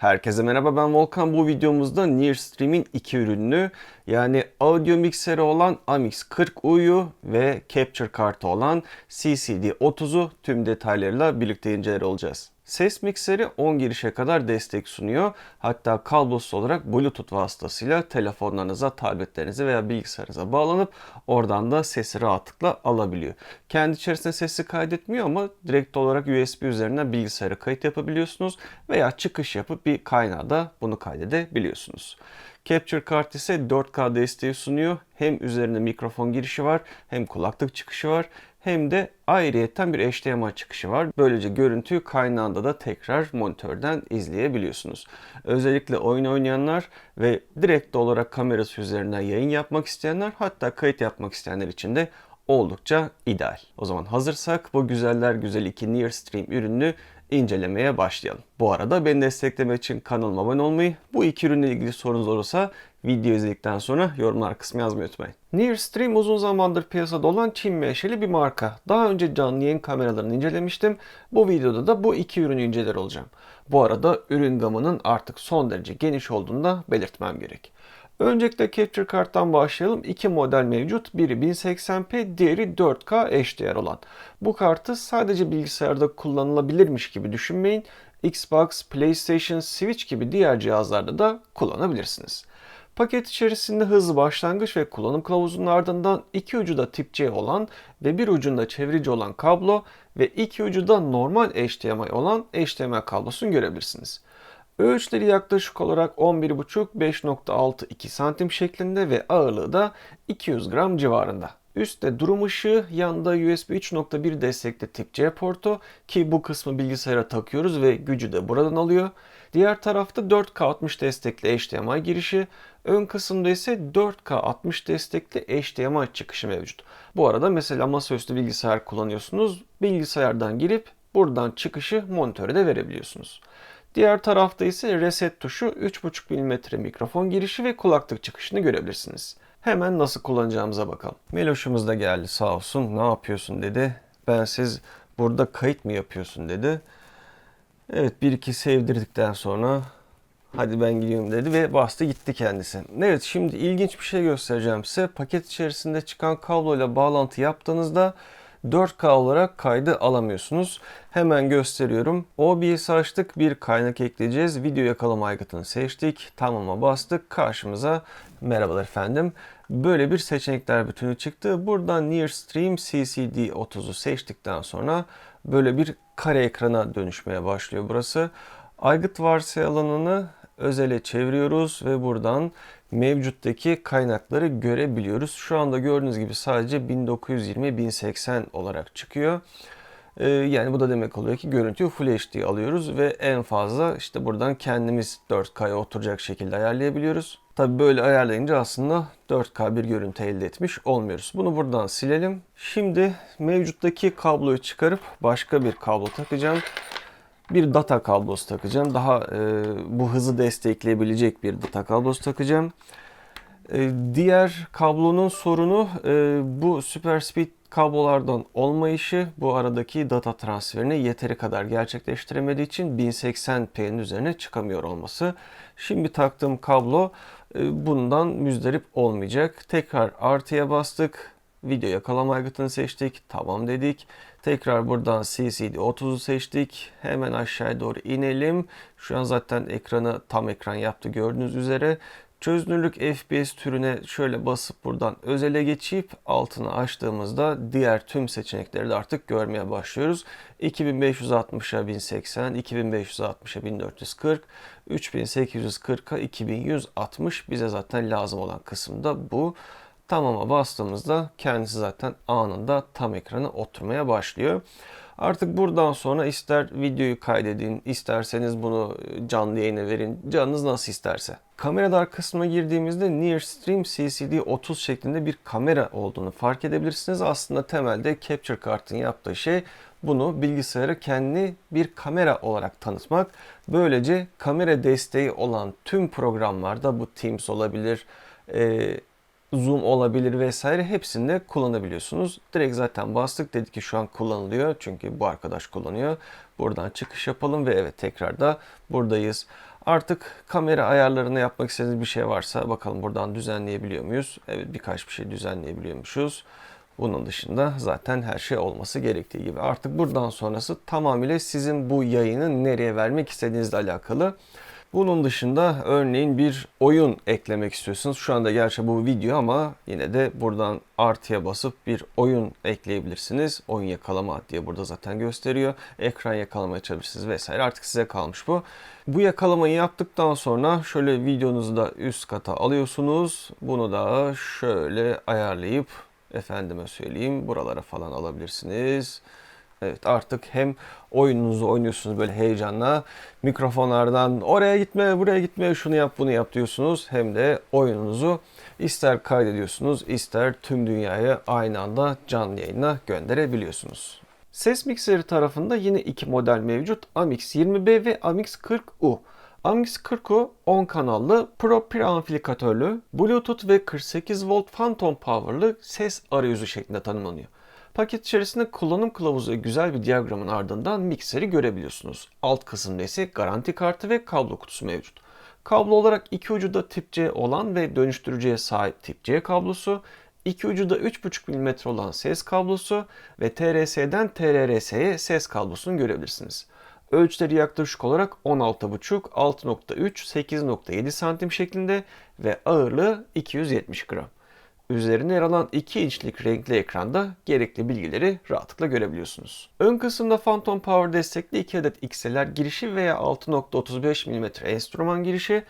Herkese merhaba ben Volkan. Bu videomuzda Nearstream'in iki ürününü yani audio mikseri olan Amix 40U'yu ve capture kartı olan CCD30'u tüm detaylarıyla birlikte inceler olacağız. Ses mikseri 10 girişe kadar destek sunuyor. Hatta kablosuz olarak Bluetooth vasıtasıyla telefonlarınıza, tabletlerinize veya bilgisayarınıza bağlanıp oradan da sesi rahatlıkla alabiliyor. Kendi içerisinde sesi kaydetmiyor ama direkt olarak USB üzerinden bilgisayara kayıt yapabiliyorsunuz veya çıkış yapıp bir kaynağa da bunu kaydedebiliyorsunuz. Capture kart ise 4K desteği sunuyor. Hem üzerinde mikrofon girişi var hem kulaklık çıkışı var hem de ayrıyeten bir HDMI çıkışı var. Böylece görüntüyü kaynağında da tekrar monitörden izleyebiliyorsunuz. Özellikle oyun oynayanlar ve direkt olarak kamerası üzerinden yayın yapmak isteyenler hatta kayıt yapmak isteyenler için de oldukça ideal. O zaman hazırsak bu güzeller güzel iki Nearstream ürününü incelemeye başlayalım. Bu arada beni desteklemek için kanalıma abone olmayı, bu iki ürünle ilgili sorunuz olursa video izledikten sonra yorumlar kısmı yazmayı unutmayın. Nearstream uzun zamandır piyasada olan Çin menşeli bir marka. Daha önce canlı yayın kameralarını incelemiştim. Bu videoda da bu iki ürünü inceler olacağım. Bu arada ürün gamının artık son derece geniş olduğunu da belirtmem gerek. Öncelikle Capture Kart'tan başlayalım. İki model mevcut. Biri 1080p, diğeri 4K HDR olan. Bu kartı sadece bilgisayarda kullanılabilirmiş gibi düşünmeyin. Xbox, PlayStation, Switch gibi diğer cihazlarda da kullanabilirsiniz. Paket içerisinde hızlı başlangıç ve kullanım kılavuzunun ardından iki ucu da tip C olan ve bir ucunda çevirici olan kablo ve iki ucu da normal HDMI olan HDMI kablosunu görebilirsiniz. Ölçüleri yaklaşık olarak 11,5-5.62 santim şeklinde ve ağırlığı da 200 gram civarında. Üstte durum ışığı, yanında USB 3.1 destekli tip C portu ki bu kısmı bilgisayara takıyoruz ve gücü de buradan alıyor. Diğer tarafta 4K 60 destekli HDMI girişi, ön kısımda ise 4K 60 destekli HDMI çıkışı mevcut. Bu arada mesela masaüstü bilgisayar kullanıyorsunuz, bilgisayardan girip buradan çıkışı monitöre de verebiliyorsunuz. Diğer tarafta ise reset tuşu 3.5 mm mikrofon girişi ve kulaklık çıkışını görebilirsiniz. Hemen nasıl kullanacağımıza bakalım. Meloşumuz da geldi sağ olsun. Ne yapıyorsun dedi. Ben siz burada kayıt mı yapıyorsun dedi. Evet bir iki sevdirdikten sonra hadi ben gidiyorum dedi ve bastı gitti kendisi. Evet şimdi ilginç bir şey göstereceğim size. Paket içerisinde çıkan kabloyla bağlantı yaptığınızda 4K olarak kaydı alamıyorsunuz. Hemen gösteriyorum. OBS açtık. Bir kaynak ekleyeceğiz. Video yakalama aygıtını seçtik. Tamam'a bastık. Karşımıza merhabalar efendim. Böyle bir seçenekler bütünü çıktı. Buradan Nearstream CCD30'u seçtikten sonra böyle bir kare ekrana dönüşmeye başlıyor burası. Aygıt varsay alanını özele çeviriyoruz ve buradan mevcuttaki kaynakları görebiliyoruz. Şu anda gördüğünüz gibi sadece 1920-1080 olarak çıkıyor. Ee, yani bu da demek oluyor ki görüntüyü Full HD alıyoruz ve en fazla işte buradan kendimiz 4K'ya oturacak şekilde ayarlayabiliyoruz. Tabi böyle ayarlayınca aslında 4K bir görüntü elde etmiş olmuyoruz. Bunu buradan silelim. Şimdi mevcuttaki kabloyu çıkarıp başka bir kablo takacağım bir data kablosu takacağım. Daha e, bu hızı destekleyebilecek bir data kablosu takacağım. E, diğer kablonun sorunu e, bu super speed kablolardan olmayışı bu aradaki data transferini yeteri kadar gerçekleştiremediği için 1080p'nin üzerine çıkamıyor olması. Şimdi taktığım kablo e, bundan müzdarip olmayacak. Tekrar artıya bastık. Video yakalama aygıtını seçtik. Tamam dedik. Tekrar buradan CCD 30'u seçtik. Hemen aşağıya doğru inelim. Şu an zaten ekranı tam ekran yaptı gördüğünüz üzere. Çözünürlük FPS türüne şöyle basıp buradan özele geçip altını açtığımızda diğer tüm seçenekleri de artık görmeye başlıyoruz. 2560'a 1080, 2560'a 1440, 3840'a 2160 bize zaten lazım olan kısım da bu. Tamama bastığımızda kendisi zaten anında tam ekrana oturmaya başlıyor. Artık buradan sonra ister videoyu kaydedin, isterseniz bunu canlı yayına verin, canınız nasıl isterse. Kamera dar kısmına girdiğimizde Nearstream CCD 30 şeklinde bir kamera olduğunu fark edebilirsiniz. Aslında temelde Capture kartın yaptığı şey bunu bilgisayara kendi bir kamera olarak tanıtmak. Böylece kamera desteği olan tüm programlarda bu Teams olabilir, zoom olabilir vesaire hepsinde kullanabiliyorsunuz. Direkt zaten bastık dedi ki şu an kullanılıyor çünkü bu arkadaş kullanıyor. Buradan çıkış yapalım ve evet tekrar da buradayız. Artık kamera ayarlarını yapmak istediğiniz bir şey varsa bakalım buradan düzenleyebiliyor muyuz? Evet birkaç bir şey düzenleyebiliyormuşuz. Bunun dışında zaten her şey olması gerektiği gibi. Artık buradan sonrası tamamıyla sizin bu yayını nereye vermek istediğinizle alakalı. Bunun dışında örneğin bir oyun eklemek istiyorsunuz. Şu anda gerçi bu video ama yine de buradan artıya basıp bir oyun ekleyebilirsiniz. Oyun yakalama diye burada zaten gösteriyor. Ekran yakalamaya çalışırsınız vesaire. Artık size kalmış bu. Bu yakalamayı yaptıktan sonra şöyle videonuzu da üst kata alıyorsunuz. Bunu da şöyle ayarlayıp efendime söyleyeyim buralara falan alabilirsiniz. Evet artık hem oyununuzu oynuyorsunuz böyle heyecanla mikrofonlardan oraya gitme buraya gitme şunu yap bunu yap diyorsunuz hem de oyununuzu ister kaydediyorsunuz ister tüm dünyaya aynı anda canlı yayına gönderebiliyorsunuz. Ses mikseri tarafında yine iki model mevcut. Amix 20B ve Amix 40U. Amix 40U 10 kanallı Pro preamplifikatörlü Bluetooth ve 48 volt Phantom Power'lı ses arayüzü şeklinde tanımlanıyor. Paket içerisinde kullanım kılavuzu ve güzel bir diyagramın ardından mikseri görebiliyorsunuz. Alt kısımda ise garanti kartı ve kablo kutusu mevcut. Kablo olarak iki ucu da tip C olan ve dönüştürücüye sahip tip C kablosu, iki ucu da 3.5 mm olan ses kablosu ve TRS'den TRRS'ye ses kablosunu görebilirsiniz. Ölçüleri yaklaşık olarak 16.5, 6.3, 8.7 santim şeklinde ve ağırlığı 270 gram. Üzerine yer alan 2 inçlik renkli ekranda gerekli bilgileri rahatlıkla görebiliyorsunuz. Ön kısımda Phantom Power destekli 2 adet XLR girişi veya 6.35 mm enstrüman girişi,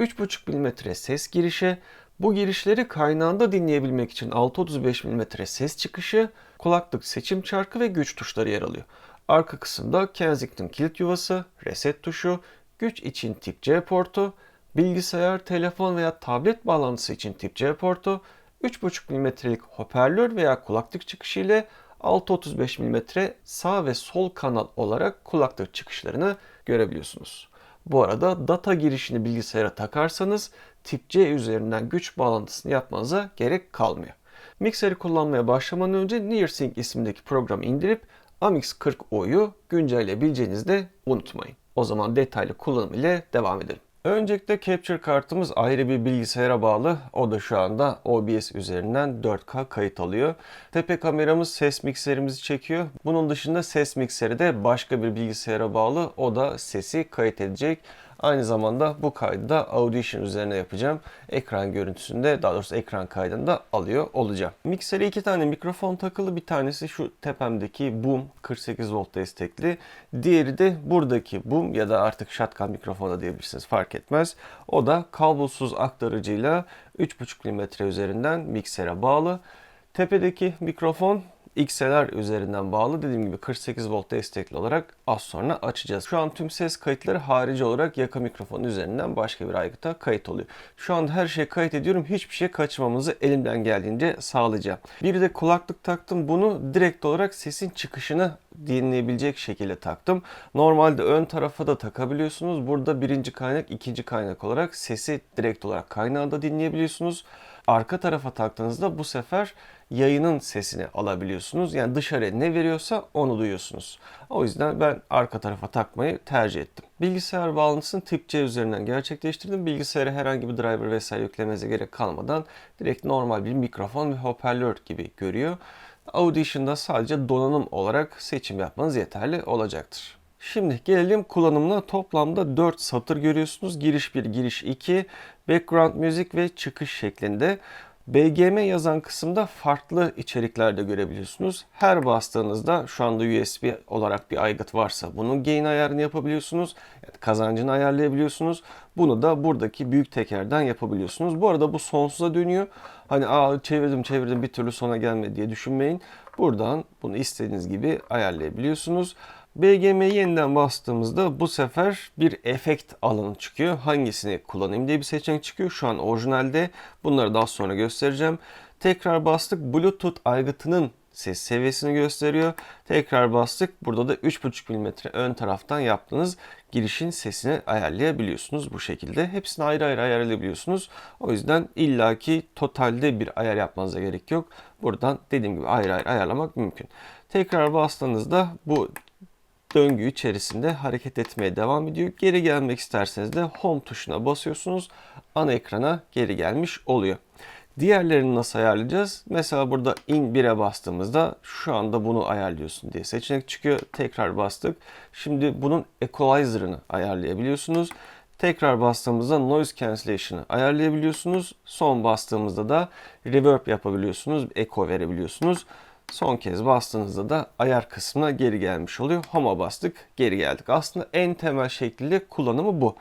3.5 mm ses girişi, bu girişleri kaynağında dinleyebilmek için 6.35 mm ses çıkışı, kulaklık seçim çarkı ve güç tuşları yer alıyor. Arka kısımda Kensington kilit yuvası, reset tuşu, güç için tip C portu, bilgisayar, telefon veya tablet bağlantısı için tip C portu, 3.5 mm'lik hoparlör veya kulaklık çıkışı ile 6.35 mm sağ ve sol kanal olarak kulaklık çıkışlarını görebiliyorsunuz. Bu arada data girişini bilgisayara takarsanız tip C üzerinden güç bağlantısını yapmanıza gerek kalmıyor. Mikseri kullanmaya başlamadan önce NearSync ismindeki programı indirip Amix 40O'yu güncelleyebileceğinizi de unutmayın. O zaman detaylı kullanım ile devam edelim. Öncelikle Capture kartımız ayrı bir bilgisayara bağlı. O da şu anda OBS üzerinden 4K kayıt alıyor. Tepe kameramız ses mikserimizi çekiyor. Bunun dışında ses mikseri de başka bir bilgisayara bağlı. O da sesi kayıt edecek. Aynı zamanda bu kaydı da Audition üzerine yapacağım. Ekran görüntüsünde daha doğrusu ekran kaydında alıyor olacağım. Miksere iki tane mikrofon takılı. Bir tanesi şu tepemdeki boom 48 volt destekli. Diğeri de buradaki boom ya da artık shotgun mikrofonu diyebilirsiniz fark etmez. O da kablosuz aktarıcıyla 3.5 mm üzerinden miksere bağlı. Tepedeki mikrofon XLR üzerinden bağlı dediğim gibi 48 volt destekli olarak az sonra açacağız. Şu an tüm ses kayıtları harici olarak yaka mikrofon üzerinden başka bir aygıta kayıt oluyor. Şu anda her şeyi kayıt ediyorum. Hiçbir şey kaçmamızı elimden geldiğince sağlayacağım. Bir de kulaklık taktım. Bunu direkt olarak sesin çıkışını dinleyebilecek şekilde taktım. Normalde ön tarafa da takabiliyorsunuz. Burada birinci kaynak, ikinci kaynak olarak sesi direkt olarak kaynağında dinleyebiliyorsunuz. Arka tarafa taktığınızda bu sefer yayının sesini alabiliyorsunuz. Yani dışarıya ne veriyorsa onu duyuyorsunuz. O yüzden ben arka tarafa takmayı tercih ettim. Bilgisayar bağlantısını tip C üzerinden gerçekleştirdim. Bilgisayara herhangi bir driver vesaire yüklemenize gerek kalmadan direkt normal bir mikrofon ve hoparlör gibi görüyor. Audition'da sadece donanım olarak seçim yapmanız yeterli olacaktır. Şimdi gelelim kullanımına. Toplamda 4 satır görüyorsunuz. Giriş 1, giriş 2, background müzik ve çıkış şeklinde. BGM yazan kısımda farklı içerikler de görebiliyorsunuz. Her bastığınızda şu anda USB olarak bir aygıt varsa bunun gain ayarını yapabiliyorsunuz. Yani kazancını ayarlayabiliyorsunuz. Bunu da buradaki büyük tekerden yapabiliyorsunuz. Bu arada bu sonsuza dönüyor. Hani aa çevirdim çevirdim bir türlü sona gelmedi diye düşünmeyin. Buradan bunu istediğiniz gibi ayarlayabiliyorsunuz. BGM'yi yeniden bastığımızda bu sefer bir efekt alanı çıkıyor. Hangisini kullanayım diye bir seçenek çıkıyor. Şu an orijinalde. Bunları daha sonra göstereceğim. Tekrar bastık. Bluetooth aygıtının ses seviyesini gösteriyor. Tekrar bastık. Burada da 3.5 mm ön taraftan yaptığınız girişin sesini ayarlayabiliyorsunuz bu şekilde. Hepsini ayrı ayrı ayarlayabiliyorsunuz. O yüzden illaki totalde bir ayar yapmanıza gerek yok. Buradan dediğim gibi ayrı ayrı ayarlamak mümkün. Tekrar bastığınızda bu döngü içerisinde hareket etmeye devam ediyor. Geri gelmek isterseniz de home tuşuna basıyorsunuz. Ana ekrana geri gelmiş oluyor. Diğerlerini nasıl ayarlayacağız? Mesela burada in 1'e bastığımızda şu anda bunu ayarlıyorsun diye seçenek çıkıyor. Tekrar bastık. Şimdi bunun equalizer'ını ayarlayabiliyorsunuz. Tekrar bastığımızda noise cancellation'ı ayarlayabiliyorsunuz. Son bastığımızda da reverb yapabiliyorsunuz. Echo verebiliyorsunuz. Son kez bastığınızda da ayar kısmına geri gelmiş oluyor. Home'a bastık, geri geldik. Aslında en temel şekliyle kullanımı bu.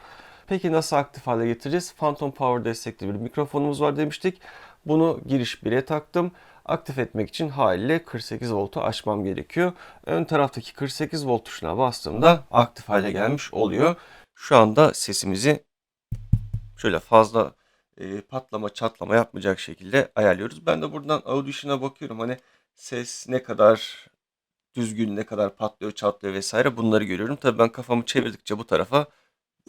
Peki nasıl aktif hale getireceğiz? Phantom Power destekli bir mikrofonumuz var demiştik. Bunu giriş 1'e taktım. Aktif etmek için haliyle 48 voltu açmam gerekiyor. Ön taraftaki 48 volt tuşuna bastığımda aktif hale gelmiş oluyor. Şu anda sesimizi şöyle fazla e, patlama çatlama yapmayacak şekilde ayarlıyoruz. Ben de buradan Audition'a bakıyorum. Hani ses ne kadar düzgün, ne kadar patlıyor, çatlıyor vesaire bunları görüyorum. Tabii ben kafamı çevirdikçe bu tarafa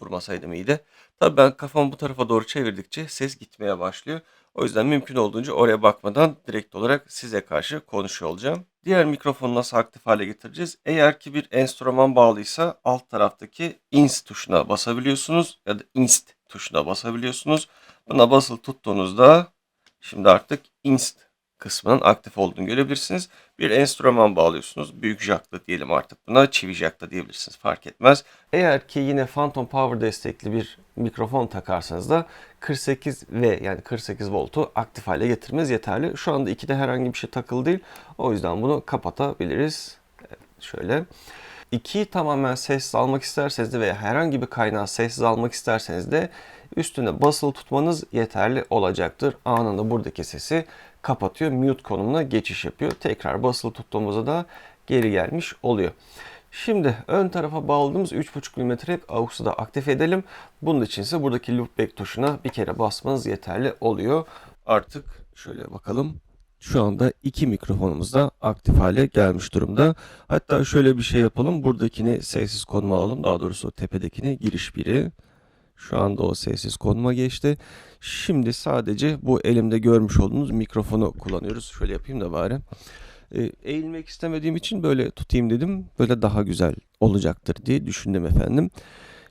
vurmasaydım iyiydi. Tabii ben kafamı bu tarafa doğru çevirdikçe ses gitmeye başlıyor. O yüzden mümkün olduğunca oraya bakmadan direkt olarak size karşı konuşuyor olacağım. Diğer mikrofonu nasıl aktif hale getireceğiz? Eğer ki bir enstrüman bağlıysa alt taraftaki ins tuşuna basabiliyorsunuz ya da inst tuşuna basabiliyorsunuz. Buna basılı tuttuğunuzda şimdi artık inst kısmının aktif olduğunu görebilirsiniz. Bir enstrüman bağlıyorsunuz. Büyük jacklı diyelim artık buna. Çivi jacklı diyebilirsiniz. Fark etmez. Eğer ki yine Phantom Power destekli bir mikrofon takarsanız da 48 ve yani 48 voltu aktif hale getirmeniz yeterli. Şu anda ikide herhangi bir şey takılı değil. O yüzden bunu kapatabiliriz. Evet, şöyle. 2'yi tamamen sessiz almak isterseniz de veya herhangi bir kaynağı sessiz almak isterseniz de üstüne basılı tutmanız yeterli olacaktır. Anında buradaki sesi kapatıyor. Mute konumuna geçiş yapıyor. Tekrar basılı tuttuğumuzda da geri gelmiş oluyor. Şimdi ön tarafa bağladığımız 3.5 mm'lik AUX'u da aktif edelim. Bunun için ise buradaki loopback tuşuna bir kere basmanız yeterli oluyor. Artık şöyle bakalım. Şu anda iki mikrofonumuz da aktif hale gelmiş durumda. Hatta şöyle bir şey yapalım. Buradakini sessiz konuma alalım. Daha doğrusu tepedekini giriş biri. Şu anda o sessiz konuma geçti. Şimdi sadece bu elimde görmüş olduğunuz mikrofonu kullanıyoruz. Şöyle yapayım da bari. E, eğilmek istemediğim için böyle tutayım dedim. Böyle daha güzel olacaktır diye düşündüm efendim.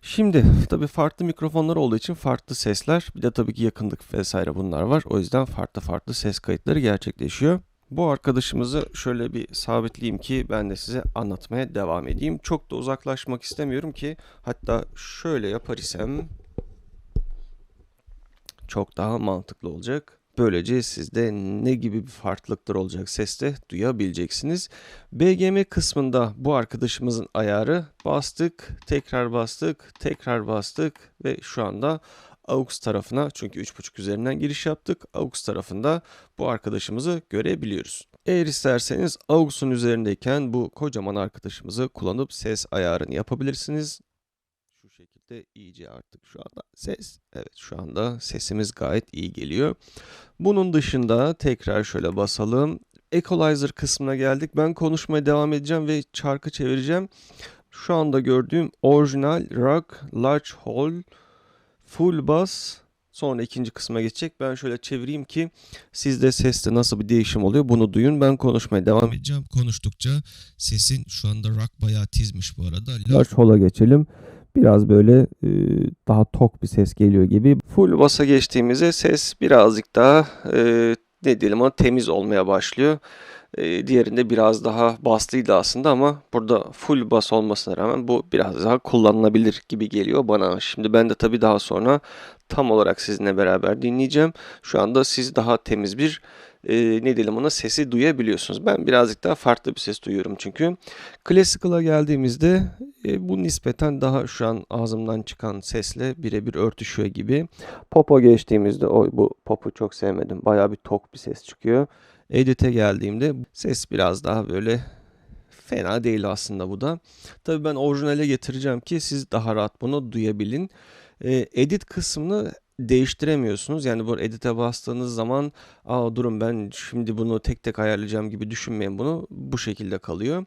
Şimdi tabii farklı mikrofonlar olduğu için farklı sesler bir de tabii ki yakınlık vesaire bunlar var. O yüzden farklı farklı ses kayıtları gerçekleşiyor. Bu arkadaşımızı şöyle bir sabitleyeyim ki ben de size anlatmaya devam edeyim. Çok da uzaklaşmak istemiyorum ki hatta şöyle yapar isem çok daha mantıklı olacak. Böylece sizde ne gibi bir farklılıklar olacak seste duyabileceksiniz. BGM kısmında bu arkadaşımızın ayarı bastık, tekrar bastık, tekrar bastık ve şu anda AUX tarafına çünkü 3.5 üzerinden giriş yaptık. AUX tarafında bu arkadaşımızı görebiliyoruz. Eğer isterseniz AUX'un üzerindeyken bu kocaman arkadaşımızı kullanıp ses ayarını yapabilirsiniz. Şu şekilde iyice artık şu anda ses. Evet şu anda sesimiz gayet iyi geliyor. Bunun dışında tekrar şöyle basalım. Equalizer kısmına geldik. Ben konuşmaya devam edeceğim ve çarkı çevireceğim. Şu anda gördüğüm orijinal rock large hole full bass sonra ikinci kısma geçecek. Ben şöyle çevireyim ki sizde seste nasıl bir değişim oluyor bunu duyun. Ben konuşmaya devam edeceğim. Konuştukça sesin şu anda rock bayağı tizmiş bu arada. Large hole'a geçelim. Biraz böyle e, daha tok bir ses geliyor gibi. Full bass'a geçtiğimizde ses birazcık daha e, ne diyelim ona temiz olmaya başlıyor. E, diğerinde biraz daha baslıydı aslında ama burada full bas olmasına rağmen bu biraz daha kullanılabilir gibi geliyor bana. Şimdi ben de tabii daha sonra tam olarak sizinle beraber dinleyeceğim. Şu anda siz daha temiz bir e, ne diyelim ona sesi duyabiliyorsunuz. Ben birazcık daha farklı bir ses duyuyorum çünkü. Classical'a geldiğimizde e, bu nispeten daha şu an ağzımdan çıkan sesle birebir örtüşüyor gibi. Pop'a geçtiğimizde o bu pop'u çok sevmedim. Bayağı bir tok bir ses çıkıyor. Edit'e geldiğimde ses biraz daha böyle fena değil aslında bu da. Tabii ben orijinale getireceğim ki siz daha rahat bunu duyabilin. E, edit kısmını değiştiremiyorsunuz. Yani bu edit'e bastığınız zaman aa durun ben şimdi bunu tek tek ayarlayacağım gibi düşünmeyin bunu. Bu şekilde kalıyor.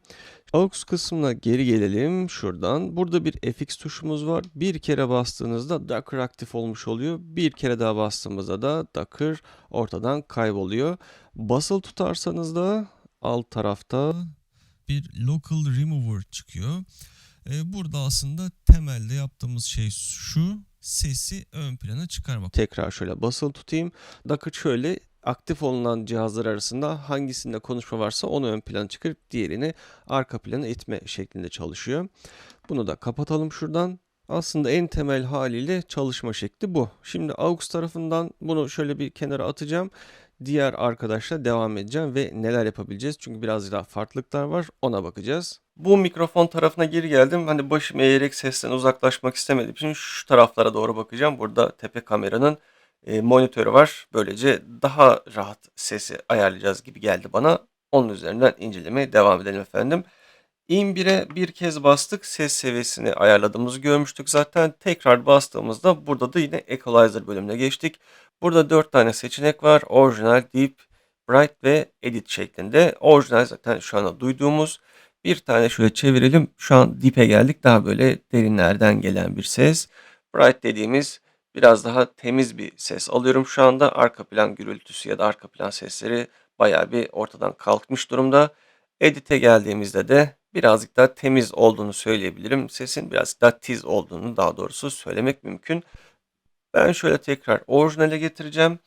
AUX kısmına geri gelelim şuradan. Burada bir FX tuşumuz var. Bir kere bastığınızda Docker aktif olmuş oluyor. Bir kere daha bastığımızda da Docker ortadan kayboluyor. Basılı tutarsanız da alt tarafta Bir local remover çıkıyor. Ee, burada aslında temelde yaptığımız şey şu. Sesi ön plana çıkarmak. Tekrar şöyle basılı tutayım. Docker şöyle aktif olunan cihazlar arasında hangisinde konuşma varsa onu ön plana çıkarıp diğerini arka plana itme şeklinde çalışıyor. Bunu da kapatalım şuradan. Aslında en temel haliyle çalışma şekli bu. Şimdi AUX tarafından bunu şöyle bir kenara atacağım. Diğer arkadaşla devam edeceğim ve neler yapabileceğiz? Çünkü biraz daha farklılıklar var. Ona bakacağız. Bu mikrofon tarafına geri geldim. Hani başım eğerek sesten uzaklaşmak istemediğim için şu taraflara doğru bakacağım. Burada tepe kameranın e, monitörü var. Böylece daha rahat sesi ayarlayacağız gibi geldi bana. Onun üzerinden incelemeye devam edelim efendim. In 1'e bir kez bastık. Ses seviyesini ayarladığımızı görmüştük. Zaten tekrar bastığımızda burada da yine Equalizer bölümüne geçtik. Burada 4 tane seçenek var. Orijinal, Deep, Bright ve Edit şeklinde. Orijinal zaten şu anda duyduğumuz. Bir tane şöyle çevirelim. Şu an Deep'e geldik. Daha böyle derinlerden gelen bir ses. Bright dediğimiz biraz daha temiz bir ses alıyorum şu anda. Arka plan gürültüsü ya da arka plan sesleri bayağı bir ortadan kalkmış durumda. Edit'e geldiğimizde de birazcık daha temiz olduğunu söyleyebilirim. Sesin birazcık daha tiz olduğunu daha doğrusu söylemek mümkün. Ben şöyle tekrar orijinale getireceğim.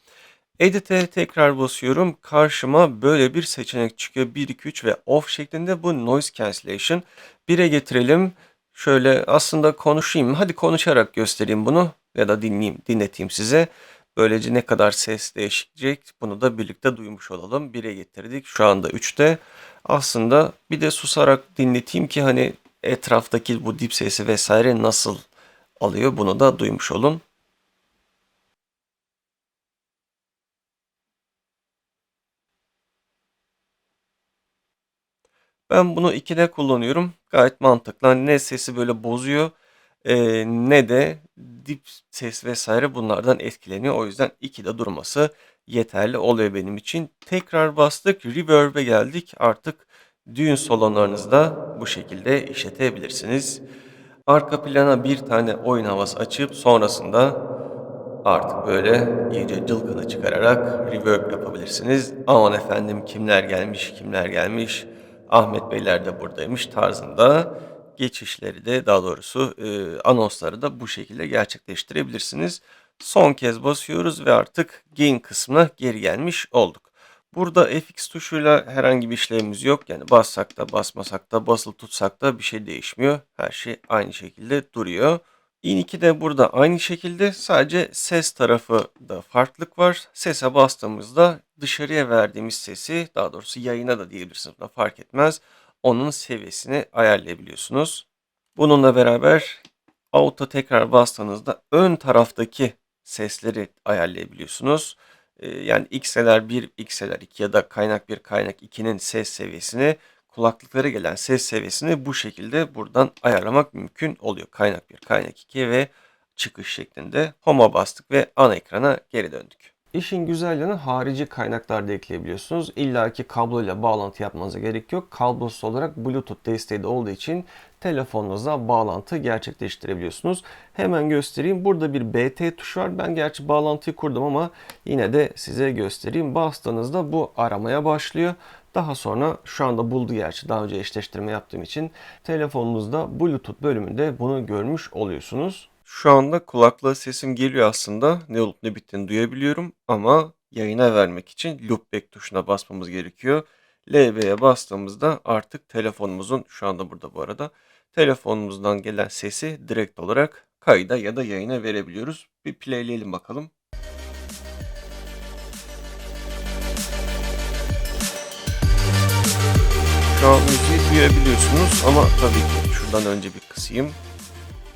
Edit'e tekrar basıyorum. Karşıma böyle bir seçenek çıkıyor. 1, 2, 3 ve off şeklinde bu noise cancellation. 1'e getirelim. Şöyle aslında konuşayım. Hadi konuşarak göstereyim bunu ya da dinleyeyim, dinleteyim size. Böylece ne kadar ses değişecek bunu da birlikte duymuş olalım. 1'e getirdik. Şu anda 3'te. Aslında bir de susarak dinleteyim ki hani etraftaki bu dip sesi vesaire nasıl alıyor bunu da duymuş olun. Ben bunu 2'de kullanıyorum. Gayet mantıklı. Hani ne sesi böyle bozuyor e, ne de dip ses vesaire bunlardan etkileniyor. O yüzden 2'de durması yeterli oluyor benim için. Tekrar bastık. Reverb'e geldik. Artık düğün salonlarınızda bu şekilde işletebilirsiniz. Arka plana bir tane oyun havası açıp sonrasında artık böyle iyice cılkını çıkararak reverb yapabilirsiniz. Aman efendim kimler gelmiş kimler gelmiş Ahmet Beyler de buradaymış tarzında geçişleri de daha doğrusu e, anonsları da bu şekilde gerçekleştirebilirsiniz. Son kez basıyoruz ve artık gain kısmına geri gelmiş olduk. Burada FX tuşuyla herhangi bir işlemimiz yok. Yani bassak da basmasak da basılı tutsak da bir şey değişmiyor. Her şey aynı şekilde duruyor. In2 de burada aynı şekilde sadece ses tarafı da farklılık var. Sese bastığımızda dışarıya verdiğimiz sesi daha doğrusu yayına da diyebilirsiniz buna fark etmez. Onun seviyesini ayarlayabiliyorsunuz. Bununla beraber auto tekrar bastığınızda ön taraftaki sesleri ayarlayabiliyorsunuz. Ee, yani XLR 1, XLR 2 ya da kaynak 1, kaynak 2'nin ses seviyesini kulaklıklara gelen ses seviyesini bu şekilde buradan ayarlamak mümkün oluyor. Kaynak 1, kaynak 2 ve çıkış şeklinde home'a bastık ve ana ekrana geri döndük. İşin güzel yanı harici kaynaklar da ekleyebiliyorsunuz. İlla ki kabloyla bağlantı yapmanıza gerek yok. Kablosuz olarak Bluetooth desteği de olduğu için telefonunuzla bağlantı gerçekleştirebiliyorsunuz. Hemen göstereyim. Burada bir BT tuşu var. Ben gerçi bağlantıyı kurdum ama yine de size göstereyim. Bastığınızda bu aramaya başlıyor. Daha sonra şu anda buldu gerçi daha önce eşleştirme yaptığım için telefonunuzda Bluetooth bölümünde bunu görmüş oluyorsunuz. Şu anda kulaklığa sesim geliyor aslında. Ne olup ne bittiğini duyabiliyorum ama yayına vermek için loopback tuşuna basmamız gerekiyor. LB'ye bastığımızda artık telefonumuzun şu anda burada bu arada telefonumuzdan gelen sesi direkt olarak kayda ya da yayına verebiliyoruz. Bir playleyelim bakalım. Müziği duyabiliyorsunuz ama tabii ki şuradan önce bir kısayım.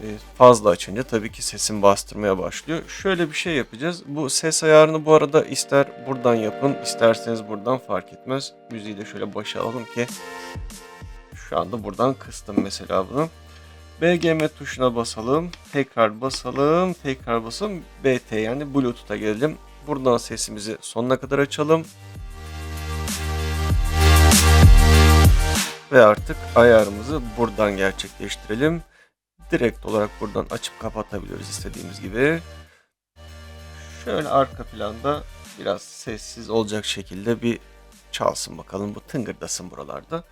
Ee, Fazla açınca tabii ki sesim bastırmaya başlıyor. Şöyle bir şey yapacağız. Bu ses ayarını bu arada ister buradan yapın, isterseniz buradan fark etmez. Müziği de şöyle başa alalım ki şu anda buradan kıstım mesela bunu. BGM tuşuna basalım. Tekrar basalım. Tekrar basalım. BT yani Bluetooth'a gelelim. Buradan sesimizi sonuna kadar açalım. Ve artık ayarımızı buradan gerçekleştirelim. Direkt olarak buradan açıp kapatabiliyoruz istediğimiz gibi. Şöyle arka planda biraz sessiz olacak şekilde bir çalsın bakalım. Bu tıngırdasın buralarda.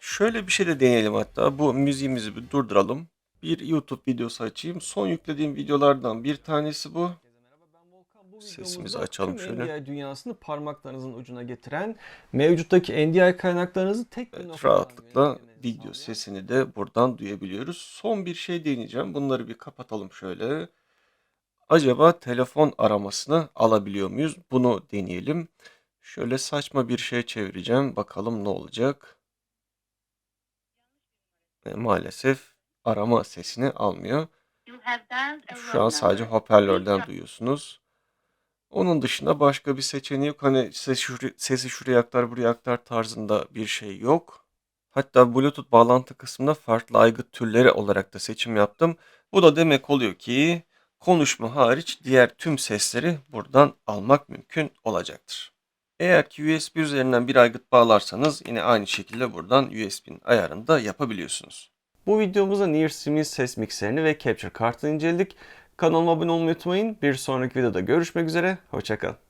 Şöyle bir şey de deneyelim hatta. Bu müziğimizi bir durduralım. Bir YouTube videosu açayım. Son yüklediğim videolardan bir tanesi bu. Sesimizi açalım tüm şöyle. NDI dünyasını parmaklarınızın ucuna getiren, mevcuttaki NDI kaynaklarınızı tek bir Evet, noktadan rahatlıkla video sesini de buradan duyabiliyoruz. Son bir şey deneyeceğim. Bunları bir kapatalım şöyle. Acaba telefon aramasını alabiliyor muyuz? Bunu deneyelim. Şöyle saçma bir şey çevireceğim. Bakalım ne olacak. E, maalesef arama sesini almıyor. Şu an sadece hoparlörden duyuyorsunuz. Onun dışında başka bir seçeneği yok. Hani sesi, şuraya, sesi şuraya aktar buraya aktar tarzında bir şey yok. Hatta Bluetooth bağlantı kısmında farklı aygıt türleri olarak da seçim yaptım. Bu da demek oluyor ki konuşma hariç diğer tüm sesleri buradan almak mümkün olacaktır. Eğer ki USB üzerinden bir aygıt bağlarsanız yine aynı şekilde buradan USB'nin ayarını da yapabiliyorsunuz. Bu videomuzda Nearstream'in ses mikserini ve capture kartını inceledik. Kanalıma abone olmayı unutmayın. Bir sonraki videoda görüşmek üzere. Hoşçakalın.